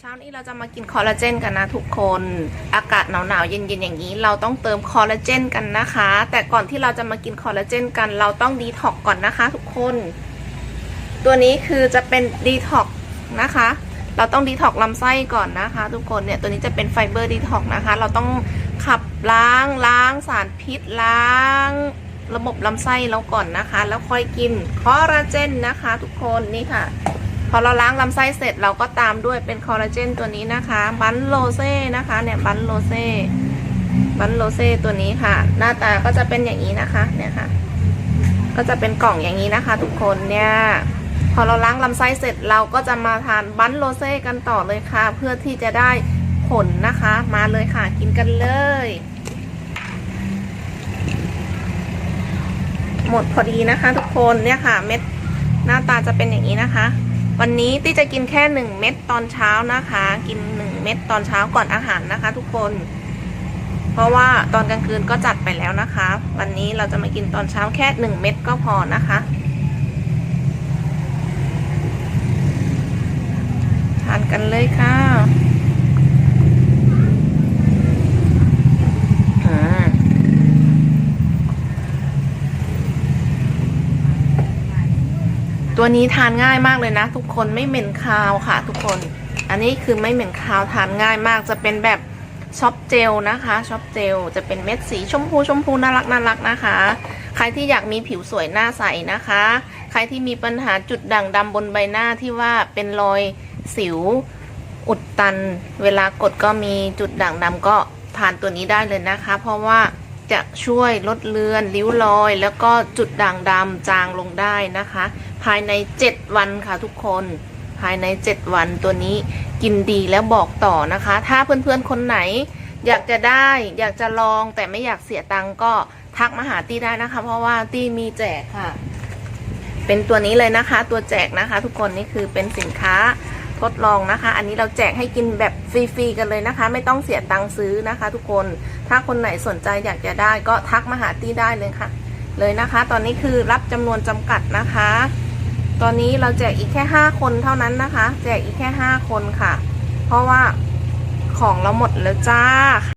เช้านี้เราจะมากินคอลลาเจนกันนะทุกคน อากาศหนาวๆเย็นๆอย่างนี้ เราต้องเติมคอลลาเจนกันนะคะ แต่ก่อนที่เราจะมากินคอลลาเจนกันเราต้องดีท็อกก่อนนะคะ ทุกคน ตัวนี้คือจะเป็นดีท็อกนะคะ เราต้องดีท็อกลำไส้ก่อนนะคะ ทุกคนเนี่ยตัวนี้จะเป็นไฟเบอร์ดีท็อกนะคะ เราต้องขับล้างล้างสารพิษล้าง ระบบลำไส้เราก่อนนะคะ แล้วค่อยกินคอลลาเจนนะคะ ทุกคนนี่ค่ะ พอเราล้างลำไส้เสร็จเราก็ตามด้วยเป็นคอลลาเจนตัวนี้นะคะ บันโลเซ่นะคะ เนี่ยบันโลเซ่บันโลเซ่ตัวนี้ค่ะ หน้าตาก็จะเป็นอย่างนี้นะคะ เนี่ยค่ะ ก็จะเป็นกล่องอย่างนี้นะคะ ทุกคนเนี่ยพอเราล้างลำไส้เสร็จเราก็จะมาทานบันโลเซ่กันต่อเลยค่ะ เพื่อที่จะได้ผลนะคะ มาเลยค่ะกินกันเลย หมดพอดีนะคะ ทุกคนเนี่ยค่ะ เม็ดหน้าตาจะเป็นอย่างนี้นะคะ วันนี้ตี้จะกินแค่หนึ่งเม็ดตอนเช้านะคะ กินหนึ่งเม็ดตอนเช้าก่อนอาหารนะคะ ทุกคน เพราะว่าตอนกลางคืนก็จัดไปแล้วนะคะ วันนี้เราจะมากินตอนเช้าแค่หนึ่งเม็ดก็พอนะคะทานกันเลยค่ะ ตัวนี้ทานง่ายมากเลยนะ ทุกคนไม่เหม็นคาวค่ะ ทุกคน อันนี้คือไม่เหม็นคาวทานง่ายมากจะเป็นแบบช็อปเจลนะคะช็อปเจลจะเป็นเม็ดสีชมพูชมพูน่ารักน่ารักนะคะ ใครที่อยากมีผิวสวยหน้าใสนะคะ ใครที่มีปัญหาจุดด่างดำบนใบหน้าที่ว่าเป็นรอยสิวอุดตัน เวลากดก็มีจุดด่างดำก็ทานตัวนี้ได้เลยนะคะ เพราะว่า จะช่วยลดเลือนริ้วรอย แล้วก็จุดด่างดำจางลงได้นะคะ ภายใน 7 วันค่ะทุกคน ภายใน 7 วันตัวนี้กินดีแล้วบอกต่อนะคะ ถ้าเพื่อนๆคนไหน อยากจะได้อยากจะลองแต่ไม่อยากเสียตังก็ทักมาหาตี้ได้นะคะ เพราะว่าตี้มีแจกค่ะ เป็นตัวนี้เลยนะคะ ตัวแจกนะคะ ทุกคนนี่คือเป็นสินค้า ทดลองนะคะ อันนี้เราแจกให้กินแบบฟรีๆกันเลยนะคะ ไม่ต้องเสียตังค์ซื้อนะคะ ทุกคน ถ้าคนไหนสนใจอยากจะได้ก็ทักมาหาตี้ได้เลยค่ะ เลยนะคะ ตอนนี้คือรับจำนวนจำกัดนะคะ ตอนนี้เราแจกอีกแค่ 5 คนเท่านั้นนะคะ แจกอีกแค่ 5 คนค่ะ เพราะว่าของเราหมดแล้วจ้า